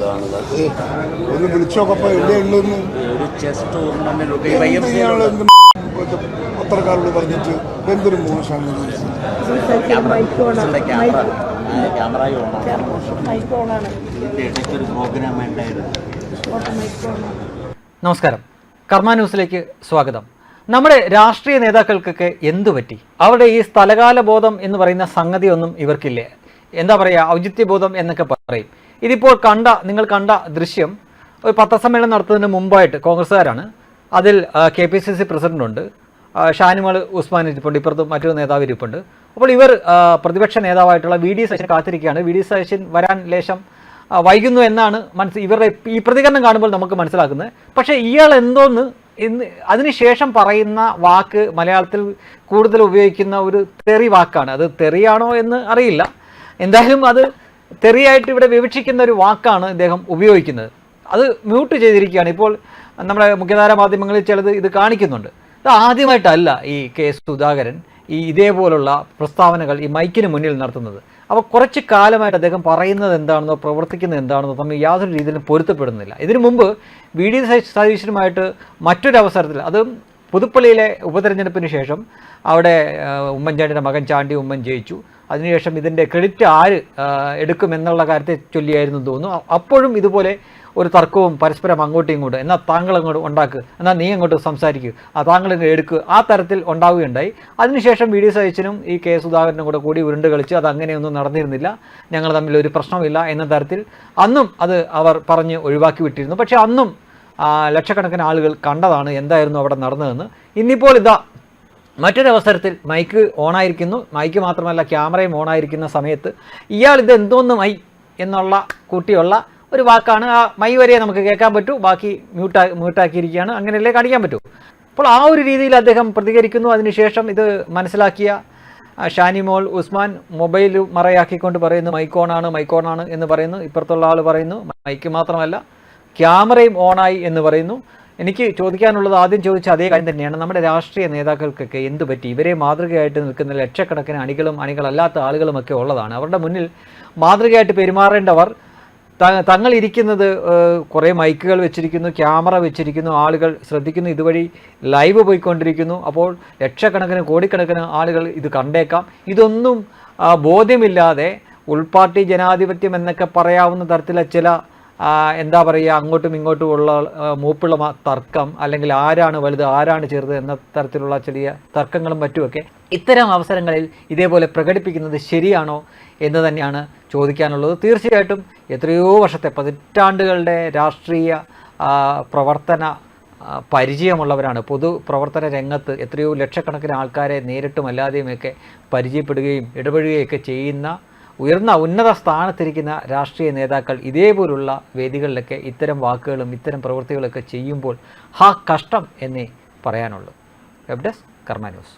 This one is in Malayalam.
എന്താണുള്ളത് ഒന്ന് വിളിച്ചോക്കപ്പോ ഒരു ചെസ് ടൂർണമെന്റ് പത്രക്കാരോട് പറഞ്ഞിട്ട് എന്തൊരു മോശമാണ് നമസ്കാരം. കർമ്മ ന്യൂസിലേക്ക് സ്വാഗതം. നമ്മുടെ രാഷ്ട്രീയ നേതാക്കൾക്കൊക്കെ എന്തു പറ്റി അവരുടെ ഈ സ്ഥലകാല ബോധം എന്ന് പറയുന്ന സംഗതിയൊന്നും ഇവർക്കില്ലേ? എന്താ പറയുക ഔചിത്യബോധം എന്നൊക്കെ പറയും. ഇതിപ്പോൾ കണ്ട നിങ്ങൾ കണ്ട ദൃശ്യം ഒരു പത്രസമ്മേളനം നടത്തുന്നതിന് മുമ്പായിട്ട് കോൺഗ്രസ്സുകാരാണ്. അതിൽ കെ പി സി സി പ്രസിഡന്റുണ്ട് ആ, ഷാനിമോൾ ഉസ്മാൻ ഇരിപ്പുണ്ട് ഇപ്പുറത്ത് മറ്റൊരു നേതാവ് ഇരിപ്പുണ്ട്. അപ്പോൾ ഇവർ പ്രതിപക്ഷ നേതാവായിട്ടുള്ള വി ഡി സശിൻ കാത്തിരിക്കുകയാണ്. വി ഡി സശിൻ വരാൻ ലേശം വൈകുന്നു എന്നാണ് മനസ്സ് ഇവരുടെ ഈ പ്രതികരണം കാണുമ്പോൾ നമുക്ക് മനസ്സിലാക്കുന്നത്. പക്ഷേ ഇയാൾ എന്തോന്ന് ഇന്ന് അതിനുശേഷം പറയുന്ന വാക്ക് മലയാളത്തിൽ കൂടുതൽ ഉപയോഗിക്കുന്ന ഒരു തെറി വാക്കാണ്. അത് തെറിയാണോ എന്ന് അറിയില്ല. എന്തായാലും അത് തെറിയായിട്ട് ഇവിടെ വിവക്ഷിക്കുന്ന ഒരു വാക്കാണ് ഇദ്ദേഹം ഉപയോഗിക്കുന്നത്. അത് മ്യൂട്ട് ചെയ്തിരിക്കുകയാണ്. ഇപ്പോൾ നമ്മുടെ മുഖ്യധാര മാധ്യമങ്ങളിൽ ചിലത് ഇത് കാണിക്കുന്നുണ്ട്. ഇത് ആദ്യമായിട്ടല്ല ഈ കെ സുധാകരൻ ഈ ഇതേപോലുള്ള പ്രസ്താവനകൾ ഈ മൈക്കിന് മുന്നിൽ നടത്തുന്നത്. അപ്പോൾ കുറച്ച് കാലമായിട്ട് അദ്ദേഹം പറയുന്നത് എന്താണെന്നോ പ്രവർത്തിക്കുന്നത് എന്താണെന്നോ തമ്മിൽ യാതൊരു രീതിയിലും പൊരുത്തപ്പെടുന്നില്ല. ഇതിനു മുമ്പ് വി ഡി സതീശനുമായിട്ട് മറ്റൊരു അത് പുതുപ്പള്ളിയിലെ ഉപതെരഞ്ഞെടുപ്പിന് ശേഷം അവിടെ ഉമ്മൻചാണ്ടിയുടെ മകൻ ചാണ്ടി ഉമ്മൻ ജയിച്ചു. അതിനുശേഷം ഇതിന്റെ ക്രെഡിറ്റ് ആര് എടുക്കുമെന്നുള്ള കാര്യത്തെ ചൊല്ലിയായിരുന്നു തോന്നുന്നു. അപ്പോഴും ഇതുപോലെ ഒരു തർക്കവും പരസ്പരം അങ്ങോട്ടും ഇങ്ങോട്ടും എന്നാൽ താങ്കൾ അങ്ങോട്ട് ഉണ്ടാക്കുക എന്നാൽ നീ അങ്ങോട്ട് സംസാരിക്കുക ആ താങ്കൾ എടുക്കുക ആ തരത്തിൽ ഉണ്ടാവുകയുണ്ടായി. അതിനുശേഷം വി ഡി സഹിച്ചനും ഈ കെ സുധാകരനും കൂടെ കൂടി ഉരുണ്ട് കളിച്ച് അത് അങ്ങനെയൊന്നും നടന്നിരുന്നില്ല. ഞങ്ങൾ തമ്മിൽ ഒരു പ്രശ്നമില്ല എന്ന തരത്തിൽ അന്നും അത് അവർ പറഞ്ഞ് ഒഴിവാക്കി വിട്ടിരുന്നു. പക്ഷേ അന്നും ലക്ഷക്കണക്കിന് ആളുകൾ കണ്ടതാണ് എന്തായിരുന്നു അവിടെ നടന്നതെന്ന്. ഇന്നിപ്പോൾ ഇതാ മറ്റൊരവസരത്തിൽ മൈക്ക് ഓണായിരിക്കുന്നു. മൈക്ക് മാത്രമല്ല ക്യാമറയും ഓണായിരിക്കുന്ന സമയത്ത് ഇയാൾ ഇത് എന്തോന്ന് മൈ എന്നുള്ള കൂട്ടിയുള്ള ഒരു വാക്കാണ്. ആ മൈ വരെ നമുക്ക് കേൾക്കാൻ പറ്റൂ. ബാക്കി മ്യൂട്ടാ മ്യൂട്ടാക്കിയിരിക്കുകയാണ് അങ്ങനെയല്ലേ കാണിക്കാൻ പറ്റൂ. അപ്പോൾ ആ ഒരു രീതിയിൽ അദ്ദേഹം പ്രതികരിക്കുന്നു. അതിനുശേഷം ഇത് മനസ്സിലാക്കിയ ഷാനിമോൾ ഉസ്മാൻ മൊബൈൽ മറയാക്കിക്കൊണ്ട് പറയുന്നു മൈക്കോണാണ് മൈക്കോണാണ് എന്ന് പറയുന്നു. ഇപ്പുറത്തുള്ള ആൾ പറയുന്നു മൈക്ക് മാത്രമല്ല ക്യാമറയും ഓണായി എന്ന് പറയുന്നു. എനിക്ക് ചോദിക്കാനുള്ളത് ആദ്യം ചോദിച്ച അതേ കാര്യം തന്നെയാണ്. നമ്മുടെ രാഷ്ട്രീയ നേതാക്കൾക്കൊക്കെ എന്ത് പറ്റി? ഇവരെ മാതൃകയായിട്ട് നിൽക്കുന്ന ലക്ഷക്കണക്കിന് അണികളും അണികളല്ലാത്ത ആളുകളുമൊക്കെ ഉള്ളതാണ്. അവരുടെ മുന്നിൽ മാതൃകയായിട്ട് പെരുമാറേണ്ടവർ തങ്ങൾ ഇരിക്കുന്നത് കുറേ മൈക്കുകൾ വെച്ചിരിക്കുന്നു ക്യാമറ വെച്ചിരിക്കുന്നു ആളുകൾ ശ്രദ്ധിക്കുന്നു. ഇതുവഴി ലൈവ് പോയിക്കൊണ്ടിരിക്കുന്നു. അപ്പോൾ ലക്ഷക്കണക്കിന് കോടിക്കണക്കിന് ആളുകൾ ഇത് കണ്ടേക്കാം. ഇതൊന്നും ബോധ്യമില്ലാതെ ഉൾപാർട്ടി ജനാധിപത്യം എന്നൊക്കെ പറയാവുന്ന തരത്തിലെ ചില എന്താ പറയുക അങ്ങോട്ടും ഇങ്ങോട്ടും ഉള്ള മൂപ്പുള്ള തർക്കം അല്ലെങ്കിൽ ആരാണ് വലുത് ആരാണ് ചെറുത് എന്ന തരത്തിലുള്ള ചെറിയ തർക്കങ്ങളും മറ്റുമൊക്കെ ഇത്തരം അവസരങ്ങളിൽ ഇതേപോലെ പ്രകടിപ്പിക്കുന്നത് ശരിയാണോ എന്ന് തന്നെയാണ് ചോദിക്കാനുള്ളത്. തീർച്ചയായിട്ടും എത്രയോ വർഷത്തെ പതിറ്റാണ്ടുകളുടെ രാഷ്ട്രീയ പ്രവർത്തന പരിചയമുള്ളവരാണ്. പൊതു പ്രവർത്തന രംഗത്ത് എത്രയോ ലക്ഷക്കണക്കിന് ആൾക്കാരെ നേരിട്ടും അല്ലാതെയുമൊക്കെ പരിചയപ്പെടുകയും ഇടപെടുകയൊക്കെ ചെയ്യുന്ന ഉയർന്ന ഉന്നത സ്ഥാനത്തിരിക്കുന്ന രാഷ്ട്രീയ നേതാക്കൾ ഇതേപോലുള്ള വേദികളിലൊക്കെ ഇത്തരം വാക്കുകളും ഇത്തരം പ്രവൃത്തികളൊക്കെ ചെയ്യുമ്പോൾ ഹാ കഷ്ടം എന്നേ പറയാനുള്ളൂ. വെബ് ഡെസ്ക് കർമ്മ ന്യൂസ്